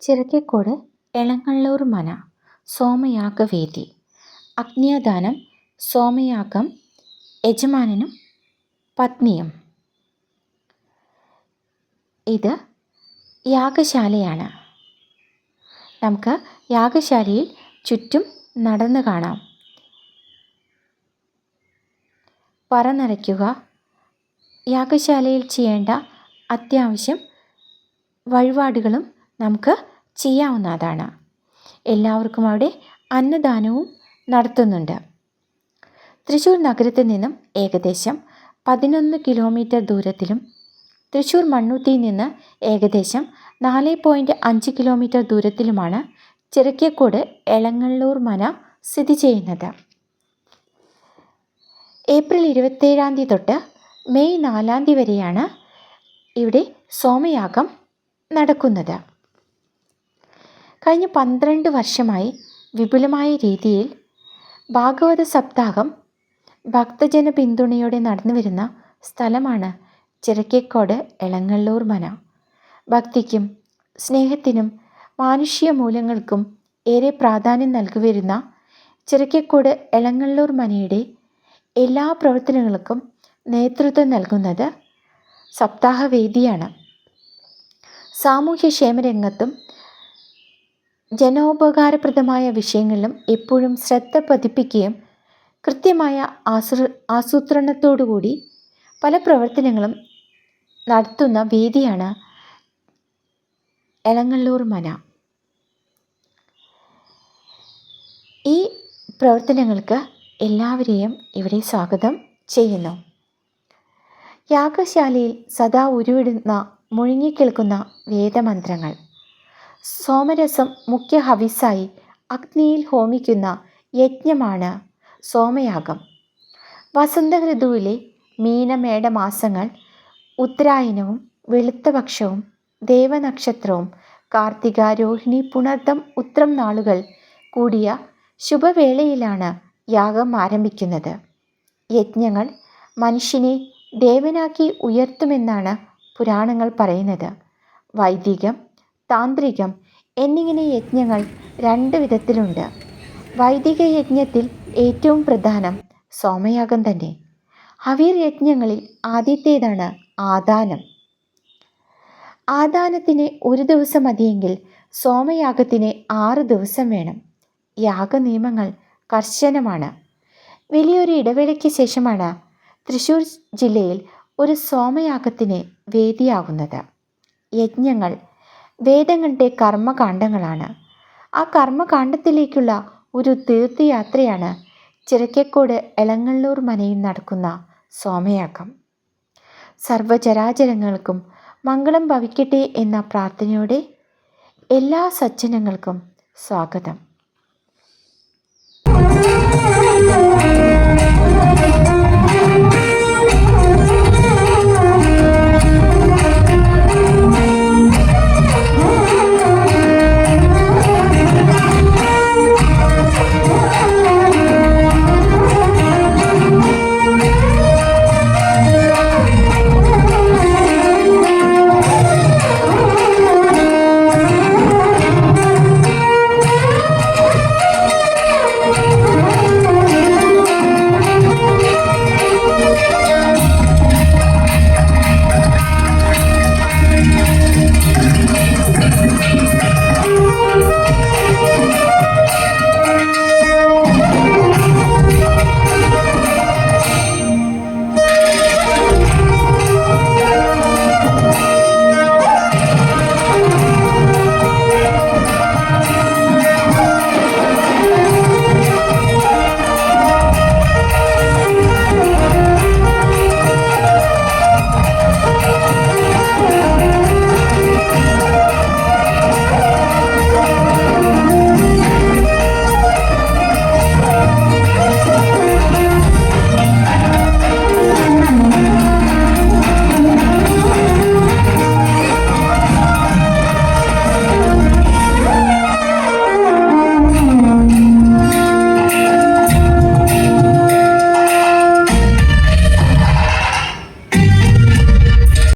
ചിറക്കക്കോട് എളങ്ങള്ളൂർ മന സോമയാഗവേദി. അഗ്നിയദാനം സോമയാഗം യജമാനനും പത്നിയും. ഇത് യാഗശാലയാണ്. നമുക്ക് യാഗശാലയിൽ ചുറ്റും നടന്നു കാണാം. പറ നിറയ്ക്കുക യാഗശാലയിൽ ചെയ്യേണ്ട അത്യാവശ്യം വഴിപാടുകളും നമുക്ക് ചെയ്യാവുന്നതാണ്. എല്ലാവർക്കും അവിടെ അന്നദാനവും നടത്തുന്നുണ്ട്. തൃശ്ശൂർ നഗരത്തിൽ നിന്നും ഏകദേശം പതിനൊന്ന് കിലോമീറ്റർ ദൂരത്തിലും തൃശ്ശൂർ മണ്ണൂത്തിയിൽ നിന്ന് ഏകദേശം നാല് പോയിന്റ് അഞ്ച് കിലോമീറ്റർ ദൂരത്തിലുമാണ് ചിറക്കിയക്കോട് എളങ്ങള്ളൂർ മന സ്ഥിതി ചെയ്യുന്നത്. ഏപ്രിൽ ഇരുപത്തേഴാം തീയതി തൊട്ട് മെയ് നാലാം തീയതി വരെയാണ് ഇവിടെ സോമയാഗം നടക്കുന്നത്. കഴിഞ്ഞ പന്ത്രണ്ട് വർഷമായി വിപുലമായ രീതിയിൽ ഭാഗവത സപ്താഹം ഭക്തജന പിന്തുണയോടെ നടന്നു വരുന്ന സ്ഥലമാണ് ചിറക്കേക്കോട് എളങ്ങള്ളൂർ മന. ഭക്തിക്കും സ്നേഹത്തിനും മാനുഷിക മൂല്യങ്ങൾക്കും ഏറെ പ്രാധാന്യം നൽകി വരുന്ന ചിറക്കേക്കോട് എളങ്ങള്ളൂർ മനയുടെ എല്ലാ പ്രവർത്തനങ്ങൾക്കും നേതൃത്വം നൽകുന്നത് സപ്താഹവേദിയാണ്. സാമൂഹ്യക്ഷേമ രംഗത്തും ജനോപകാരപ്രദമായ വിഷയങ്ങളിലും എപ്പോഴും ശ്രദ്ധ പതിപ്പിക്കുകയും കൃത്യമായ ആസൂ ആസൂത്രണത്തോടുകൂടി പല പ്രവർത്തനങ്ങളും നടത്തുന്ന വേദിയാണ് എലങ്ങല്ലൂർ മന. ഈ പ്രവർത്തനങ്ങൾക്ക് എല്ലാവരെയും ഇവിടെ സ്വാഗതം ചെയ്യുന്നു. യാഗശാലയിൽ സദാ ഉരുവിടുന്ന മുഴുങ്ങിക്കേൾക്കുന്ന വേദമന്ത്രങ്ങൾ. സോമരസം മുഖ്യ ഹവിസായി അഗ്നിയിൽ ഹോമിക്കുന്ന യജ്ഞമാണ് സോമയാഗം. വസന്ത ഋതുവിലെ മീനമേട മാസങ്ങൾ ഉത്തരായനവും വെളുത്തപക്ഷവും ദേവനക്ഷത്രവും കാർത്തിക രോഹിണി പുണർദം ഉത്രം നാളുകൾ കൂടിയ ശുഭവേളയിലാണ് യാഗം ആരംഭിക്കുന്നത്. യജ്ഞങ്ങൾ മനുഷ്യനെ ദേവനാക്കി ഉയർത്തുമെന്നാണ് പുരാണങ്ങൾ പറയുന്നത്. വൈദികം താന്ത്രികം എന്നിങ്ങനെ യജ്ഞങ്ങൾ രണ്ട് വിധത്തിലുണ്ട്. വൈദിക യജ്ഞത്തിൽ ഏറ്റവും പ്രധാനം സോമയാഗം തന്നെ. ഹവീർ യജ്ഞങ്ങളിൽ ആദ്യത്തേതാണ് ആദാനം. ആദാനത്തിന് ഒരു ദിവസം മതിയെങ്കിൽ സോമയാഗത്തിന് ആറ് ദിവസം വേണം. യാഗനിയമങ്ങൾ കർശനമാണ്. വലിയൊരു ഇടവേളയ്ക്ക് ശേഷമാണ് തൃശ്ശൂർ ജില്ലയിൽ ഒരു സോമയാഗത്തിന് വേദിയാകുന്നത് യജ്ഞങ്ങൾ വേദങ്ങളുടെ കർമ്മകാണ്ഡങ്ങളാണ്. ആ കർമ്മകാണ്ഡത്തിലേക്കുള്ള ഒരു തീർത്ഥയാത്രയാണ് ചിറക്കക്കോട് എളങ്ങള്ളൂർ മനയിൽ നടക്കുന്ന സോമയാഗം. സർവചരാചരങ്ങൾക്കും മംഗളം ഭവിക്കട്ടെ എന്ന പ്രാർത്ഥനയോടെ എല്ലാ സജ്ജനങ്ങൾക്കും സ്വാഗതം.